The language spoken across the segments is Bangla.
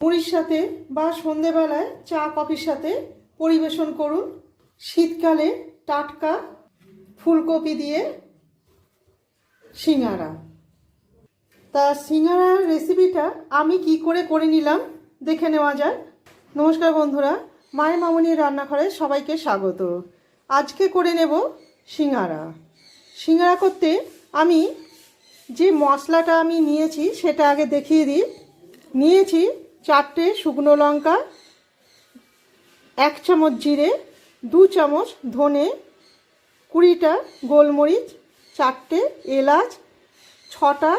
মুড়ির সাথে বা সন্ধেবেলায় চা কফির সাথে পরিবেশন করুন। শীতকালে টাটকা ফুলকপি দিয়ে সিঙ্গারা। তা সিঙ্গারার রেসিপিটা আমি কি করে করে নিলাম দেখে নেওয়া যায় নমস্কার বন্ধুরা, মায়ের মামনির রান্নাঘরে সবাইকে স্বাগত। আজকে করে নেব সিঙ্গারা। সিঙ্গারা করতে আমি যে মশলাটা আমি নিয়েছি সেটা আগে দেখিয়ে দিই। নিয়েছি চারটে শুকনো লঙ্কা, এক চামচ জিরে, দু চামচ ধনে, কুড়িটা গোলমরিচ, চারটে এলাচ, ছটা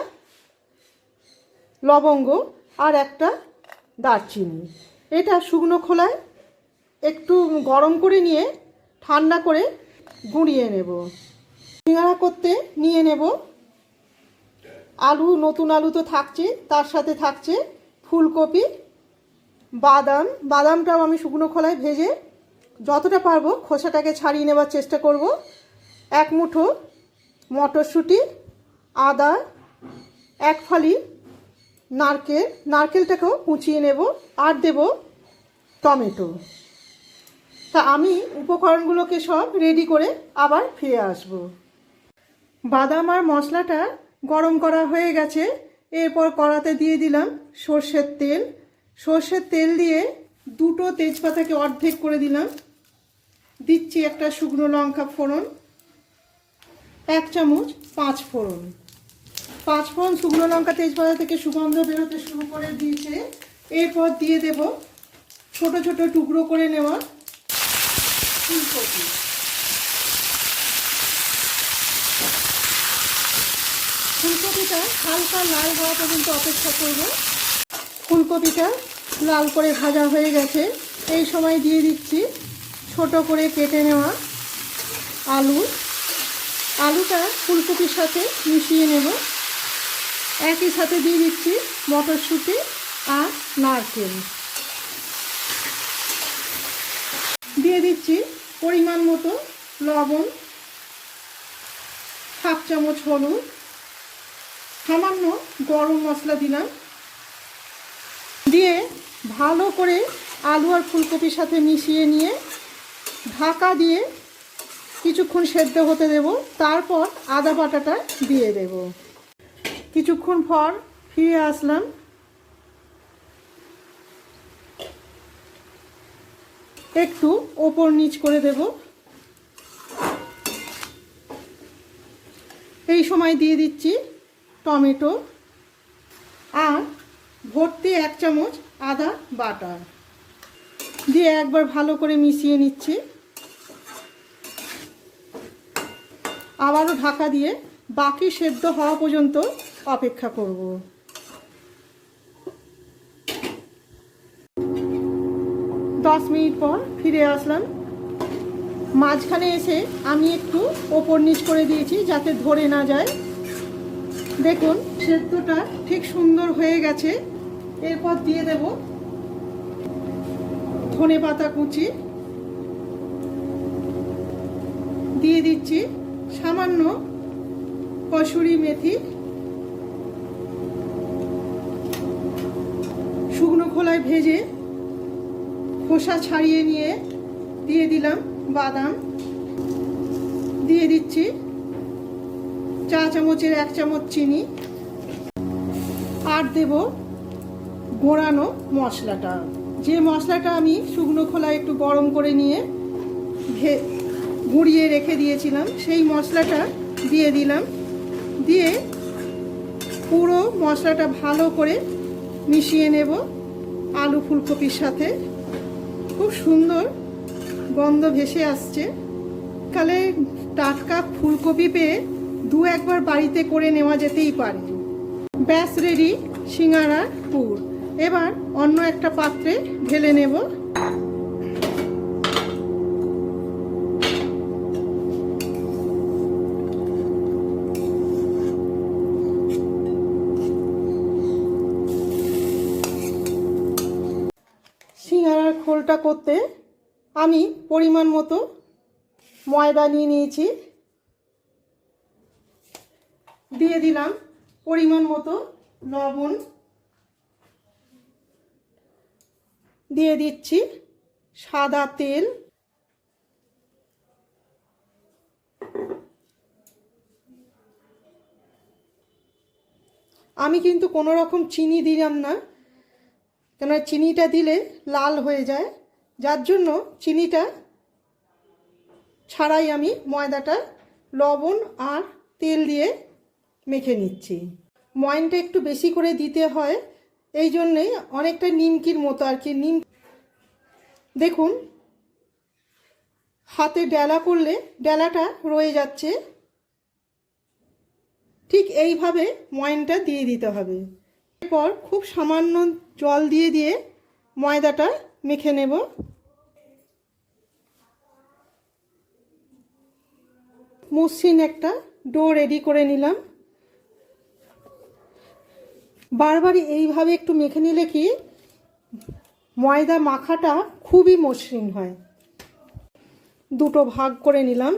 লবঙ্গ আর একটা দারচিনি। এটা শুকনো খোলায় একটু গরম করে নিয়ে ঠান্ডা করে গুঁড়িয়ে নেব। সিঙ্গারা করতে নিয়ে নেব। আলু, নতুন আলু তো থাকছে, তার সাথে থাকছে ফুলকপি বাদাম, বাদামটাও আমি শুকনো খোলায় ভেজে যতটা পারব খোসাটাকে ছাড়িয়ে নেবার চেষ্টা করব। এক মুঠো মটরশুঁটি, আদা, এক ফালি নারকেল, নারকেলটাকেও কুচিয়ে নেব আর দেব টমেটো। তা আমি উপকরণগুলোকে সব রেডি করে আবার ফিরে আসব। বাদাম আর মশলাটা গরম করা হয়ে গেছে, এরপর কড়াতে দিয়ে দিলাম সর্ষের তেল সর্ষের তেল দিয়ে দুটো তেজপাতাকে অর্ধেক করে দিলাম। দিচ্ছি একটা শুকনো লঙ্কা ফোড়ন, এক চামচ পাঁচ ফোড়ন। পাঁচ ফোড়ন শুকনো লঙ্কা তেজপাতা থেকে সুগন্ধ বেরোতে শুরু করে দিয়েছে। এরপর দিয়ে দেব ছোট ছোট টুকরো করে নেওয়া ফুলকপি। ফুলকপিটা হালকা লাল হওয়া পর্যন্ত অপেক্ষা করব। ফুলকপিটা লাল করে ভাজা হয়ে গেছে। এই সময় দিয়ে দিচ্ছি ছোট করে কেটে নেওয়া আলু। আলুটা ফুলকপির সাথে মিশিয়ে নেব। একই সাথে দিয়ে দিচ্ছি মটরশুঁটি আর নারকেল। দিয়ে দিচ্ছি পরিমাণ মতো লবণ, হাফ চামচ হলুদ, সামান্য গরম মশলা দিলাম। দিয়ে ভালো করে আলু আর ফুলকপির সাথে মিশিয়ে নিয়ে ঢাকা দিয়ে কিছুক্ষণ সেদ্ধ হতে দেব। তারপর আদা বাটাটা দিয়ে দেব। কিছুক্ষণ পর ফিরে আসলাম। একটু ওপর নিচ করে দেব। এই সময় দিয়ে দিচ্ছি টমেটো। আর ভর্তি এক চামচ আদা বাটা দিয়ে একবার ভালো করে মিশিয়ে নিচ্ছি। আবারও ঢাকা দিয়ে বাকি সেদ্ধ হওয়া পর্যন্ত অপেক্ষা করব। দশ মিনিট পর ফিরে আসলাম। মাঝখানে এসে আমি একটু ওপর নিচ করে দিয়েছি যাতে ধরে না যায়। দেখুন, সেদ্ধটা ঠিক সুন্দর হয়ে গেছে। এরপর দিয়ে দেব ধনে পাতা কুচি। দিয়ে দিচ্ছি সামান্য কসুরি মেথি। শুকনো খোলায় ভেজে খোসা ছাড়িয়ে নিয়ে দিয়ে দিলাম বাদাম। দিয়ে দিচ্ছি চা চামচের এক চামচ চিনি। আর দেব গোড়ানো মশলাটা। যে মশলাটা আমি শুকনো খোলায় একটু গরম করে নিয়ে ভে, গুঁড়িয়ে রেখে দিয়েছিলাম, সেই মশলাটা দিয়ে দিলাম। দিয়ে পুরো মশলাটা ভালো করে মিশিয়ে নেব আলু ফুলকপির সাথে। খুব সুন্দর গন্ধ ভেসে আসছে। তাহলে টাটকা ফুলকপি পেয়ে দু একবার বাড়িতে করে নেওয়া যেতেই পারে। ব্যাস রেডি, সিঙ্গারা, পুর। এবার অন্য একটা পাত্রে ঢেলে নেব। সিঙ্গারার খোলটা করতে আমি পরিমাণ মতো ময়দা নিয়ে নিয়েছি। দিয়ে দিলাম পরিমাণ মতো লবণ। দিয়ে দিচ্ছি সাদা তেল। আমি কিন্তু কোনো রকম চিনি দিলাম না কেন চিনিটা দিলে লাল হয়ে যায়। যার জন্য চিনিটা ছাড়াই আমি ময়দাটা, লবণ আর তেল দিয়ে মেখে নিচ্ছি। ময়নটা একটু বেশি করে দিতে হয়। এই জন্যেই অনেকটা নিমকির মতো আর কি, নিম দেখুন, হাতে ডেলা করলে ডেলাটা রয়ে যাচ্ছে। ঠিক এইভাবে ময়নটা দিয়ে দিতে হবে। এরপর খুব সামান্য জল দিয়ে দিয়ে ময়দাটা মেখে নেব। মসৃণ একটা ডো রেডি করে নিলাম। বারবারই এইভাবে একটু মেখে নিলে কি ময়দা মাখাটা খুবই মসৃণ হয়। দুটো ভাগ করে নিলাম।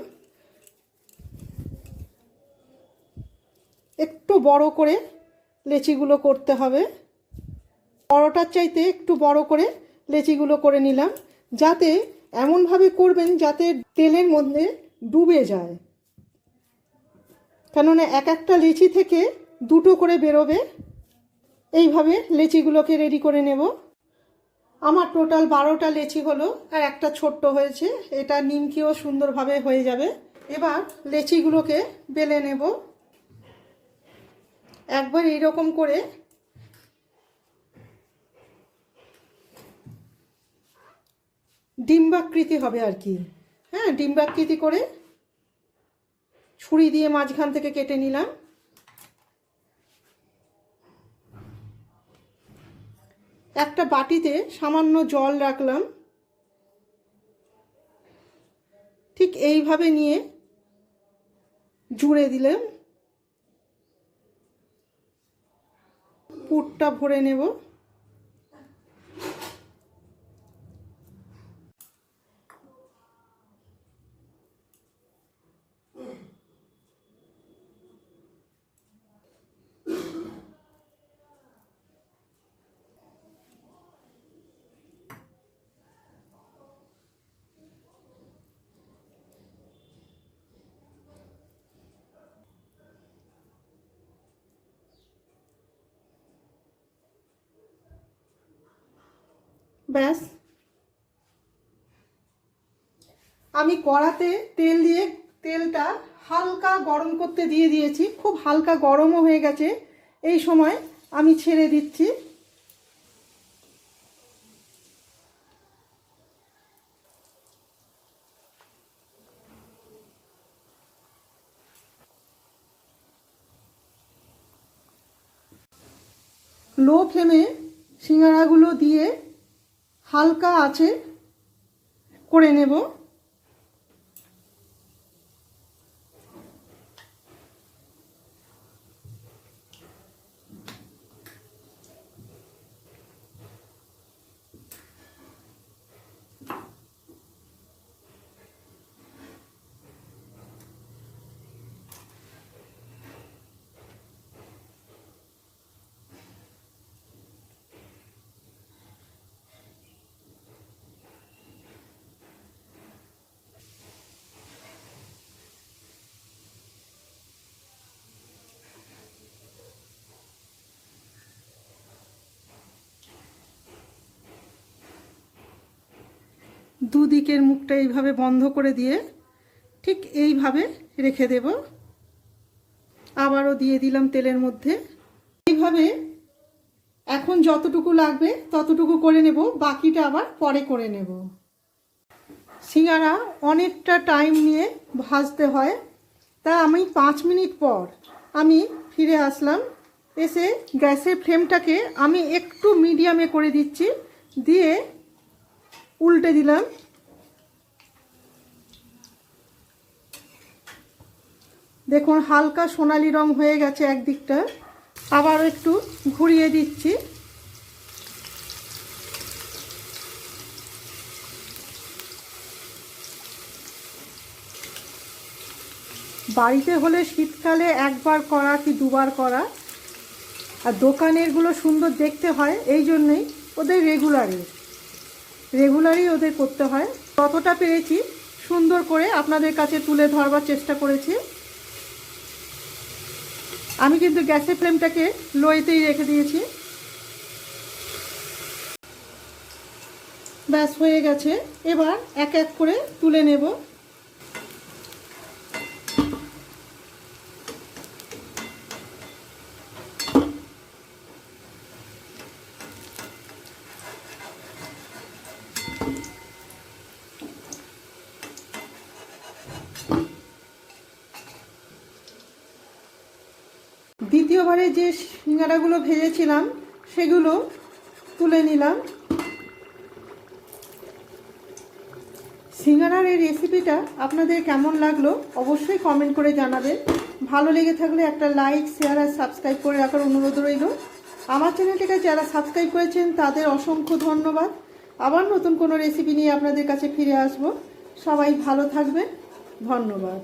একটু বড় করে লেচিগুলো করতে হবে। বড়টার চাইতে একটু বড় করে লেচিগুলো করে নিলাম, যাতে এমনভাবে করবেন যাতে তেলের মধ্যে ডুবে যায়। কেননা এক একটা লেচি থেকে দুটো করে বেরোবে। এইভাবে লেচিগুলোকে রেডি করে নেব। আমার টোটাল বারোটা লেচি হলো আর একটা ছোট্ট হয়েছে। এটা নিমকিও সুন্দরভাবে হয়ে যাবে। এবার লেচিগুলোকে বেলে নেব। একবার এইরকম করে ডিম্বাকৃতি হবে আর কি। হ্যাঁ ডিম্বাকৃতি করে ছুরি দিয়ে মাঝখান থেকে কেটে নিলাম। একটা বাটিতে সামান্য জল রাখলাম। ঠিক এইভাবে নিয়ে জুড়ে দিলাম। পুরটা ভরে নেব। ব্যাস। আমি কড়াতে তেল দিয়ে তেলটা হালকা গরম করতে দিয়ে দিয়েছি। খুব হালকা গরমও হয়ে গেছে। এই সময় আমি ছেড়ে দিচ্ছি। লো ফ্লেমে সিঙ্গারাগুলো দিয়ে হালকা আছে করে নেব। দুদিকের মুখটা এইভাবে বন্ধ করে দিয়ে ঠিক এইভাবে রেখে দেব। আবারও দিয়ে দিলাম তেলের মধ্যে। এইভাবে এখন যতটুকু লাগবে ততটুকু করে নেব, বাকিটা আবার পরে করে নেব। সিঙ্গারা অনেকটা টাইম নিয়ে ভাজতে হয়। তা আমি পাঁচ মিনিট পর আমি ফিরে আসলাম। এসে গ্যাসের ফ্লেমটাকে আমি একটু মিডিয়ামে করে দিচ্ছি। দিয়ে উল্টে দিলাম। দেখুন, হালকা সোনালি রং হয়ে গেছে একদিকটা। আবার একটু ঘুরিয়ে দিচ্ছি। বাড়িতে হলে শীতকালে একবার করা কি দুবার করা? আর দোকানেরগুলো সুন্দর দেখতে হয়, এই জন্যই ওদের রেগুলারই রেগুলারই ওদের করতে হয়। যতটা পেরেছি সুন্দর করে আপনাদের কাছে তুলে ধরবার চেষ্টা করেছি। আমি কিন্তু গ্যাসের ফ্লেমটাকে লোয়েতেই রেখে দিয়েছি। ব্যাস, হয়ে গেছে। এবার এক এক করে তুলে নেব। দ্বিতীয়বারে যে সিঙ্গারাগুলো ভেজেছিলাম, সেগুলো তুলে নিলাম। সিঙ্গারার এই রেসিপিটা আপনাদের কেমন লাগল অবশ্যই কমেন্ট করে জানাবেন। ভালো লেগে থাকলে একটা লাইক শেয়ার আর সাবস্ক্রাইব করে রাখার অনুরোধ রইল। আমার চ্যানেলটিকে যারা সাবস্ক্রাইব করেছেন, তাদের অসংখ্য ধন্যবাদ। আবার নতুন কোনো রেসিপি নিয়ে আপনাদের কাছে ফিরে আসব। সবাই ভালো থাকবেন। ধন্যবাদ।